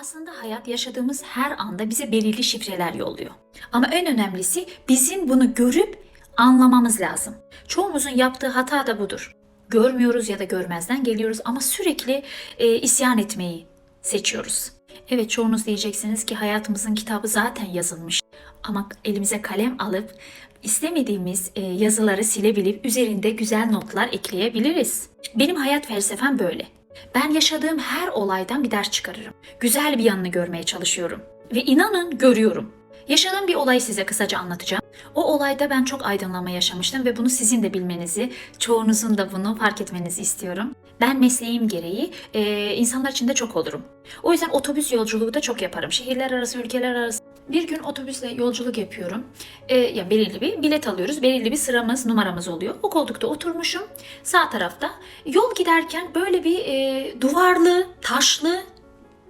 Aslında hayat yaşadığımız her anda bize belirli şifreler yolluyor. Ama en önemlisi bizim bunu görüp anlamamız lazım. Çoğumuzun yaptığı hata da budur. Görmüyoruz ya da görmezden geliyoruz ama sürekli e, isyan etmeyi seçiyoruz. Evet çoğunuz diyeceksiniz ki hayatımızın kitabı zaten yazılmış. Ama elimize kalem alıp istemediğimiz e, yazıları silebilip üzerinde güzel notlar ekleyebiliriz. Benim hayat felsefem böyle. Ben yaşadığım her olaydan bir ders çıkarırım. Güzel bir yanını görmeye çalışıyorum. Ve inanın görüyorum. Yaşadığım bir olayı size kısaca anlatacağım. O olayda ben çok aydınlanma yaşamıştım ve bunu sizin de bilmenizi, çoğunuzun da bunu fark etmenizi istiyorum. Ben mesleğim gereği e, insanlar içinde çok olurum. O yüzden otobüs yolculuğu da çok yaparım. Şehirler arası, ülkeler arası. Bir gün otobüsle yolculuk yapıyorum. E, ya belirli bir bilet alıyoruz. Belirli bir sıramız, numaramız oluyor. O koltukta oturmuşum. Sağ tarafta yol giderken böyle bir e, duvarlı, taşlı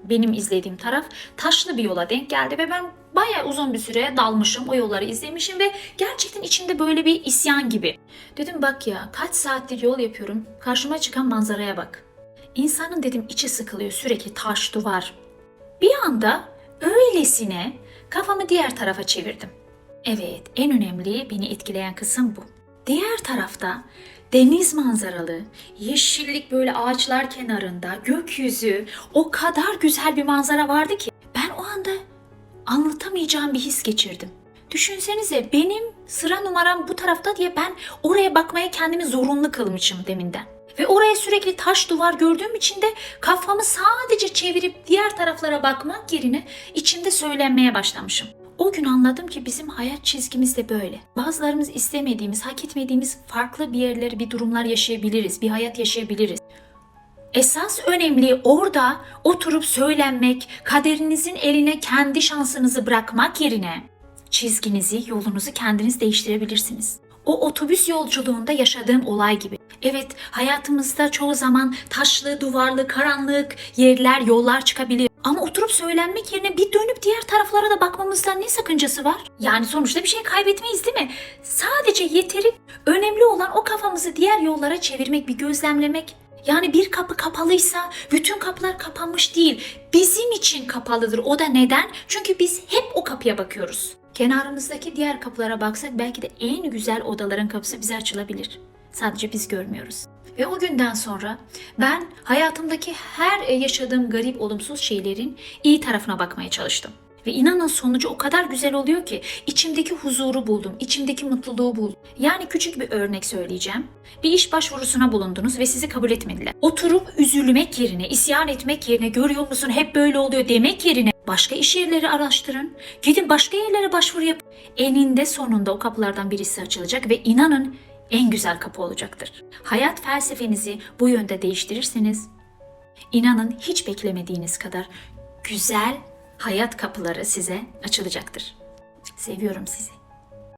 benim izlediğim taraf taşlı bir yola denk geldi ve ben bayağı uzun bir süre dalmışım, o yolları izlemişim ve gerçekten içimde böyle bir isyan gibi. Dedim bak ya kaç saattir yol yapıyorum, karşıma çıkan manzaraya bak. İnsanın dedim içi sıkılıyor sürekli taş, duvar. Bir anda öylesine kafamı diğer tarafa çevirdim. Evet, en önemli beni etkileyen kısım bu. Diğer tarafta deniz manzaralı, yeşillik böyle ağaçlar kenarında, gökyüzü, o kadar güzel bir manzara vardı ki ben o anda anlatamayacağım bir his geçirdim. Düşünsenize benim sıra numaram bu tarafta diye ben oraya bakmaya kendimi zorunlu kılmışım deminden. Ve oraya sürekli taş duvar gördüğüm için de kafamı sadece çevirip diğer taraflara bakmak yerine içimde söylenmeye başlamışım. O gün anladım ki bizim hayat çizgimiz de böyle. Bazılarımız istemediğimiz, hak etmediğimiz farklı bir yerleri, bir durumlar yaşayabiliriz, bir hayat yaşayabiliriz. Esas önemli orada oturup söylenmek, kaderinizin eline kendi şansınızı bırakmak yerine çizginizi, yolunuzu kendiniz değiştirebilirsiniz. O otobüs yolculuğunda yaşadığım olay gibi. Evet, hayatımızda çoğu zaman taşlı, duvarlı, karanlık yerler, yollar çıkabilir. Ama oturup söylenmek yerine bir dönüp diğer taraflara da bakmamızdan ne sakıncası var? Yani sonuçta bir şey kaybetmeyiz değil mi? Sadece yeteri önemli olan o kafamızı diğer yollara çevirmek, bir gözlemlemek. Yani bir kapı kapalıysa bütün kapılar kapanmış değil. Bizim için kapalıdır. O da neden? Çünkü biz hep o kapıya bakıyoruz. Kenarımızdaki diğer kapılara baksak belki de en güzel odaların kapısı bize açılabilir. Sadece biz görmüyoruz. Ve o günden sonra ben hayatımdaki her yaşadığım garip olumsuz şeylerin iyi tarafına bakmaya çalıştım. Ve inanın sonucu o kadar güzel oluyor ki içimdeki huzuru buldum, içimdeki mutluluğu buldum. Yani küçük bir örnek söyleyeceğim. Bir iş başvurusuna bulundunuz ve sizi kabul etmediler. Oturup üzülmek yerine, isyan etmek yerine, görüyor musun hep böyle oluyor demek yerine başka iş yerleri araştırın. Gidin başka yerlere başvuru yapın. Eninde sonunda o kapılardan birisi açılacak ve inanın en güzel kapı olacaktır. Hayat felsefenizi bu yönde değiştirirseniz inanın hiç beklemediğiniz kadar güzel hayat kapıları size açılacaktır. Seviyorum sizi.